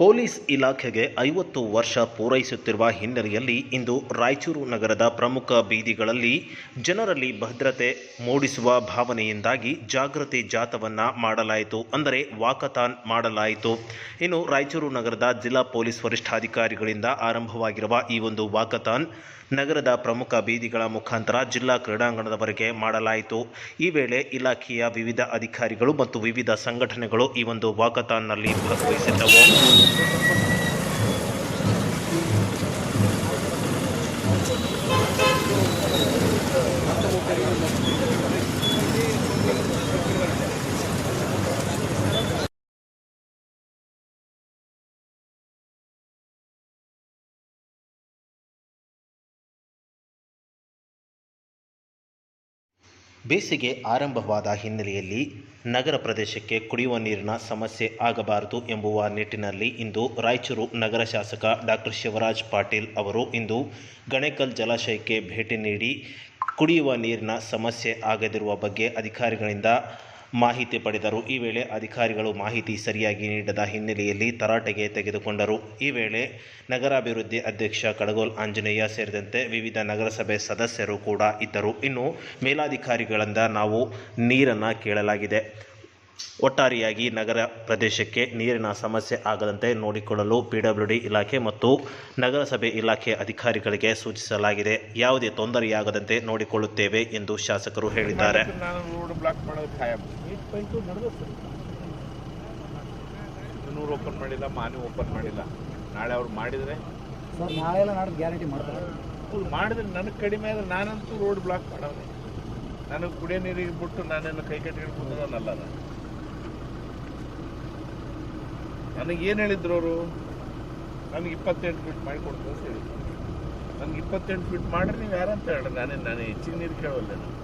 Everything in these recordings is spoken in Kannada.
ಪೊಲೀಸ್ ಇಲಾಖೆಗೆ ಐವತ್ತು ವರ್ಷ ಪೂರೈಸುತ್ತಿರುವ ಹಿನ್ನೆಲೆಯಲ್ಲಿ ಇಂದು ರಾಯಚೂರು ನಗರದ ಪ್ರಮುಖ ಬೀದಿಗಳಲ್ಲಿ ಜನರಲ್ಲಿ ಭದ್ರತೆ ಮೂಡಿಸುವ ಭಾವನೆಯಿಂದಾಗಿ ಜಾಗೃತಿ ಜಾಥವನ್ನು ಮಾಡಲಾಯಿತು ಅಂದರೆ ವಾಕಥಾನ್ ಮಾಡಲಾಯಿತು. ಇನ್ನು ರಾಯಚೂರು ನಗರದ ಜಿಲ್ಲಾ ಪೊಲೀಸ್ ವರಿಷ್ಠಾಧಿಕಾರಿಗಳಿಂದ ಆರಂಭವಾಗಿರುವ ಈ ಒಂದು ವಾಕಥಾನ್ ನಗರದ ಪ್ರಮುಖ ಬೀದಿಗಳ ಮುಖಾಂತರ ಜಿಲ್ಲಾ ಕ್ರೀಡಾಂಗಣದವರೆಗೆ ಮಾಡಲಾಯಿತು. ಈ ವೇಳೆ ಇಲಾಖೆಯ ವಿವಿಧ ಅಧಿಕಾರಿಗಳು ಮತ್ತು ವಿವಿಧ ಸಂಘಟನೆಗಳು ಈ ಒಂದು ವಾಕಥಾನ್ನಲ್ಲಿ ಭಾಗವಹಿಸಿದ್ದವು. Thank you. ಬೇಸಿಗೆ ಆರಂಭವಾದ ಹಿನ್ನೆಲೆಯಲ್ಲಿ ನಗರ ಪ್ರದೇಶಕ್ಕೆ ಕುಡಿಯುವ ನೀರಿನ ಸಮಸ್ಯೆ ಆಗಬಾರದು ಎಂಬುವ ನಿಟ್ಟಿನಲ್ಲಿ ಇಂದು ರಾಯಚೂರು ನಗರ ಶಾಸಕ ಡಾಕ್ಟರ್ ಶಿವರಾಜ್ ಪಾಟೀಲ್ ಅವರು ಇಂದು ಗಣೇಕಲ್ ಜಲಾಶಯಕ್ಕೆ ಭೇಟಿ ನೀಡಿ ಕುಡಿಯುವ ನೀರಿನ ಸಮಸ್ಯೆ ಆಗದಿರುವ ಬಗ್ಗೆ ಅಧಿಕಾರಿಗಳಿಂದ ಮಾಹಿತಿ ಪಡೆದರು. ಈ ವೇಳೆ ಅಧಿಕಾರಿಗಳು ಮಾಹಿತಿ ಸರಿಯಾಗಿ ನೀಡದ ಹಿನ್ನೆಲೆಯಲ್ಲಿ ತರಾಟೆಗೆ ತೆಗೆದುಕೊಂಡರು. ಈ ವೇಳೆ ನಗರಾಭಿವೃದ್ಧಿ ಅಧ್ಯಕ್ಷ ಕಡಗೋಲ್ ಆಂಜನೇಯ ಸೇರಿದಂತೆ ವಿವಿಧ ನಗರಸಭೆ ಸದಸ್ಯರು ಕೂಡ ಇದ್ದರು. ಇನ್ನು ಮೇಲಾಧಿಕಾರಿಗಳಿಂದ ನಾವು ನೀರನ್ನು ಕೇಳಲಾಗಿದೆ. ಒಟ್ಟಾರೆಯಾಗಿ ನಗರ ಪ್ರದೇಶಕ್ಕೆ ನೀರಿನ ಸಮಸ್ಯೆ ಆಗದಂತೆ ನೋಡಿಕೊಳ್ಳಲು ಪಿಡಬ್ಲ್ಯೂಡಿ ಡಬ್ಲ್ಯೂ ಡಿ ಇಲಾಖೆ ಮತ್ತು ನಗರಸಭೆ ಇಲಾಖೆ ಅಧಿಕಾರಿಗಳಿಗೆ ಸೂಚಿಸಲಾಗಿದೆ. ಯಾವುದೇ ತೊಂದರೆಯಾಗದಂತೆ ನೋಡಿಕೊಳ್ಳುತ್ತೇವೆ ಎಂದು ಶಾಸಕರು ಹೇಳಿದ್ದಾರೆ. ನಾನು ರೋಡ್ ಬ್ಲಾಕ್ ಮಾಡೋದು ಖಾಯಂ ನೂರು ಓಪನ್ ಮಾಡಿಲ್ಲ ಮಾನಿ ಓಪನ್ ಮಾಡಿಲ್ಲ. ನಾಳೆ ಅವ್ರು ಮಾಡಿದರೆ? ಸರ್ ನಾಳೆ ಎಲ್ಲ ಗ್ಯಾರಂಟಿ ಮಾಡ್ತಾರೆ. ಮಾಡಿದ್ರೆ ನನಗೆ ಕಡಿಮೆ ಆದರೆ ನಾನಂತೂ ರೋಡ್ ಬ್ಲಾಕ್ ಮಾಡೋದು. ನನಗೆ ಕುಡಿಯೋ ನೀರಿಗೆ ಬಿಟ್ಟು ನಾನೇನು ಕೈ ಕಟ್ಟಿಕೊಂಡು ಕೂತದನ್ನಲ್ಲ ನಾನು ನನಗೆ ಏನು ಹೇಳಿದ್ರು ಅವರು? ನನಗೆ ಇಪ್ಪತ್ತೆಂಟು ಫೀಟ್ ಮಾಡಿ ಕೊಡ್ತೀನಿ ಅಂತ ಹೇಳಿದ್ರು. ನನಗೆ ಇಪ್ಪತ್ತೆಂಟು ಫೀಟ್ ಮಾಡ್ರಿ ನೀವು ಯಾರಂತ ಹೇಳ್ರಿ? ನಾನೇ ನಾನು ಹೆಚ್ಚಿನ ನೀರು ಕೇಳವಲ್ಲ ನಾನು.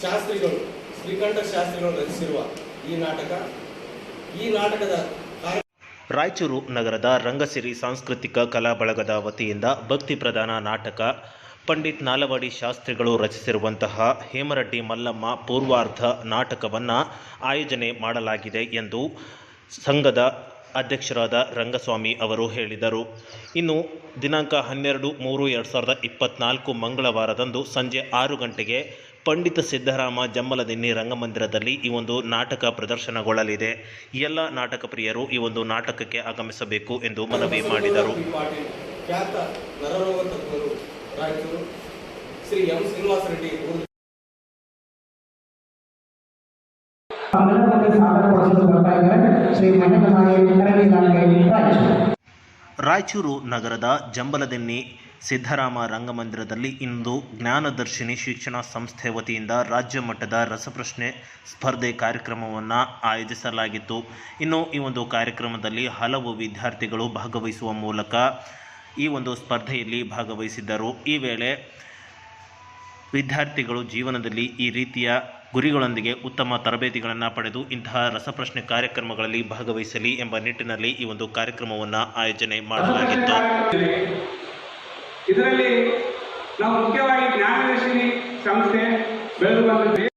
ಶಾಸ್ತ್ರಿಗಳು ಶ್ರೀಕಂಠ ಶಾಸ್ತ್ರಿಗಳು ರಚಿಸಿರುವ ಈ ನಾಟಕ ಈ ನಾಟಕದ ರಾಯಚೂರು ನಗರದ ರಂಗಸಿರಿ ಸಾಂಸ್ಕೃತಿಕ ಕಲಾ ಬಳಗದ ವತಿಯಿಂದ ಭಕ್ತಿ ಪ್ರಧಾನ ನಾಟಕ ಪಂಡಿತ್ ನಾಲವಾಡಿ ಶಾಸ್ತ್ರಿಗಳು ರಚಿಸಿರುವಂತಹ ಹೇಮರಡ್ಡಿ ಮಲ್ಲಮ್ಮ ಪೂರ್ವಾರ್ಧ ನಾಟಕವನ್ನು ಆಯೋಜನೆ ಮಾಡಲಾಗಿದೆ ಎಂದು ಸಂಘದ ಅಧ್ಯಕ್ಷರಾದ ರಂಗಸ್ವಾಮಿ ಅವರು ಹೇಳಿದರು. ಇನ್ನು ದಿನಾಂಕ ಹನ್ನೆರಡು ಮೂರು ಎರಡು ಸಾವಿರದ ಇಪ್ಪತ್ನಾಲ್ಕು ಮಂಗಳವಾರದಂದು ಸಂಜೆ ಆರು ಗಂಟೆಗೆ ಪಂಡಿತ ಸಿದ್ದರಾಮ ಜಮ್ಮಲದಿನ್ನಿ ರಂಗಮಂದಿರದಲ್ಲಿ ಈ ಒಂದು ನಾಟಕ ಪ್ರದರ್ಶನಗೊಳ್ಳಲಿದೆ. ಎಲ್ಲ ನಾಟಕ ಪ್ರಿಯರು ಈ ಒಂದು ನಾಟಕಕ್ಕೆ ಆಗಮಿಸಬೇಕು ಎಂದು ಮನವಿ ಮಾಡಿದರು. ರಾಯಚೂರು. ಶ್ರೀ ಎಂ ಶ್ರೀನಿವಾಸ ರೆಡ್ಡಿ ರಾಯಚೂರು ನಗರದ ಜಂಬಲದೆನ್ನಿ ಸಿದ್ದರಾಮ ರಂಗಮಂದಿರದಲ್ಲಿ ಇಂದು ಜ್ಞಾನದರ್ಶಿನಿ ಶಿಕ್ಷಣ ಸಂಸ್ಥೆ ವತಿಯಿಂದ ರಾಜ್ಯ ಮಟ್ಟದ ರಸಪ್ರಶ್ನೆ ಸ್ಪರ್ಧೆ ಕಾರ್ಯಕ್ರಮವನ್ನು ಆಯೋಜಿಸಲಾಗಿತ್ತು. ಇನ್ನು ಈ ಒಂದು ಕಾರ್ಯಕ್ರಮದಲ್ಲಿ ಹಲವು ವಿದ್ಯಾರ್ಥಿಗಳು ಭಾಗವಹಿಸುವ ಮೂಲಕ ಈ ಒಂದು ಸ್ಪರ್ಧೆಯಲ್ಲಿ ಭಾಗವಹಿಸಿದ್ದರು. ಈ ವೇಳೆ ವಿದ್ಯಾರ್ಥಿಗಳು ಜೀವನದಲ್ಲಿ ಈ ರೀತಿಯ ಗುರಿಗಳೊಂದಿಗೆ ಉತ್ತಮ ತರಬೇತಿಗಳನ್ನು ಪಡೆದು ಇಂತಹ ರಸಪ್ರಶ್ನೆ ಕಾರ್ಯಕ್ರಮಗಳಲ್ಲಿ ಭಾಗವಹಿಸಲಿ ಎಂಬ ನಿಟ್ಟಿನಲ್ಲಿ ಈ ಒಂದು ಕಾರ್ಯಕ್ರಮವನ್ನು ಆಯೋಜನೆ ಮಾಡಲಾಗಿತ್ತು. ಇದರಲ್ಲಿ ನಾವು ಮುಖ್ಯವಾಗಿ ಜ್ಞಾನದರ್ಶಿನಿ ಸಂಸ್ಥೆ